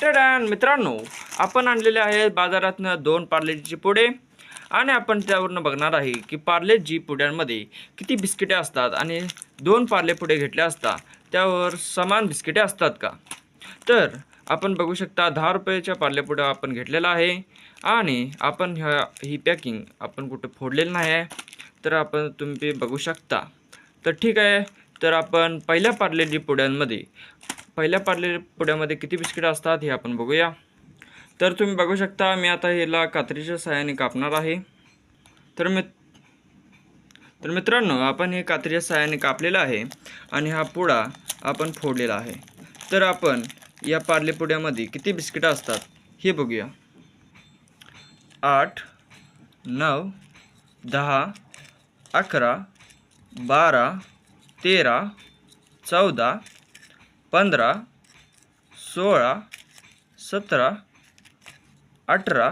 टडान मित्रांनो आपण आणलेले आहेत बाजारातनं दोन पार्लेजीचे पुडे आणि आपण त्यावरनं बघणार आहे की पार्लेजी पुड्यांमध्ये किती बिस्किटे असतात आणि दोन पार्ले पुडे घेतले असता त्यावर समान बिस्किटे असतात का? तर आपण बघू शकता दहा रुपयाच्या पार्लेपुड्या आपण घेतलेला आहे आणि आपण ह्या ही पॅकिंग आपण कुठं फोडलेलं नाही आहे. तर आपण तुम्ही बघू शकता. तर ठीक आहे तर आपण पहिल्या पार्लेजी पुड्यांमध्ये पहिल्या पार्ले पुड्यामध्ये किती बिस्किटं असतात हे आपण बघूया. तर तुम्ही बघू शकता मी आता ह्याला कात्रीच्या सहाय्याने कापणार आहे. तर मी तर मित्रांनो आपण हे कात्रीच्या सहाय्याने कापलेलं आहे आणि हा पुडा आपण फोडलेला आहे. तर आपण या पार्ले पुड्यामध्ये किती बिस्किटं असतात हे बघूया. आठ नऊ दहा अकरा बारा तेरा चौदा पंधरा सोळा सतरा अठरा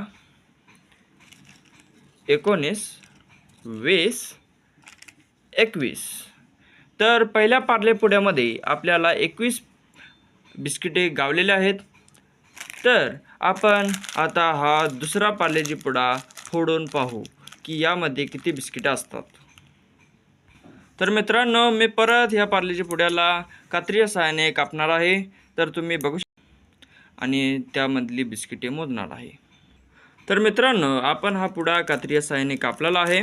एकोणीस वीस एकवीस. तर पहिल्या पार्ले पुड्यामध्ये आपल्याला एकवीस बिस्किटे गावलेले आहेत. तर आपण आता हा दुसरा पार्लेजी पुडा फोडून पाहू की यामध्ये किती बिस्किटं असतात. तर मित्रांनो मी परत ह्या पार्लेजी पुड्याला कात्रीच्या सहाय्याने कापणार आहे. तर तुम्ही बघू शकता आणि त्यामधली बिस्किटे मोजणार आहे. तर मित्रांनो आपण हा पुडा कात्रीच्या सहाय्याने कापलेला आहे.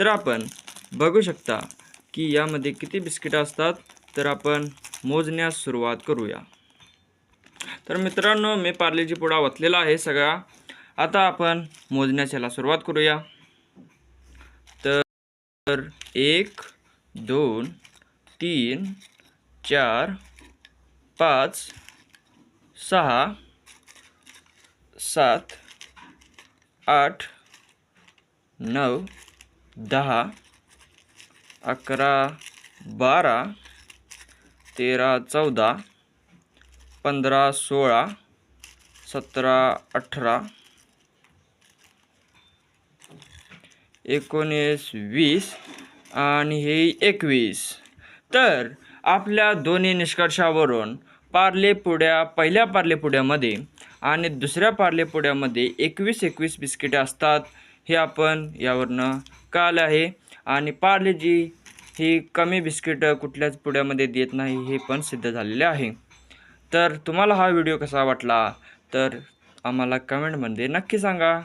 तर आपण बघू शकता की यामध्ये किती बिस्किटं असतात. तर आपण मोजण्यास सुरुवात करूया. तर मित्रांनो मी पार्लेजी पुडा वतलेला आहे सगळा. आता आपण मोजण्यास याला सुरुवात करूया. तर एक दोन तीन चार पाच सहा सात आठ नऊ दहा अकरा बारा तेरा चौदा पंधरा सोळा सतरा अठरा एकोणीस वीस आणि हे एकवीस. तर आपल्या दोन्ही निष्कर्षावरून पार्लेपुड्या पहिल्या पार्ले पुड्यामध्ये आणि दुसऱ्या पार्ले पुड्यामध्ये एकवीस एकवीस बिस्किटे असतात हे आपण यावरनं कळलं आहे. आणि पार्लेजी ही कमी बिस्किटं कुठल्याच पुड्यामध्ये देत नाही हे पण सिद्ध झालेले आहे. तर तुम्हाला हा व्हिडिओ कसा वाटला? तर आम्हाला कमेंटमध्ये नक्की सांगा.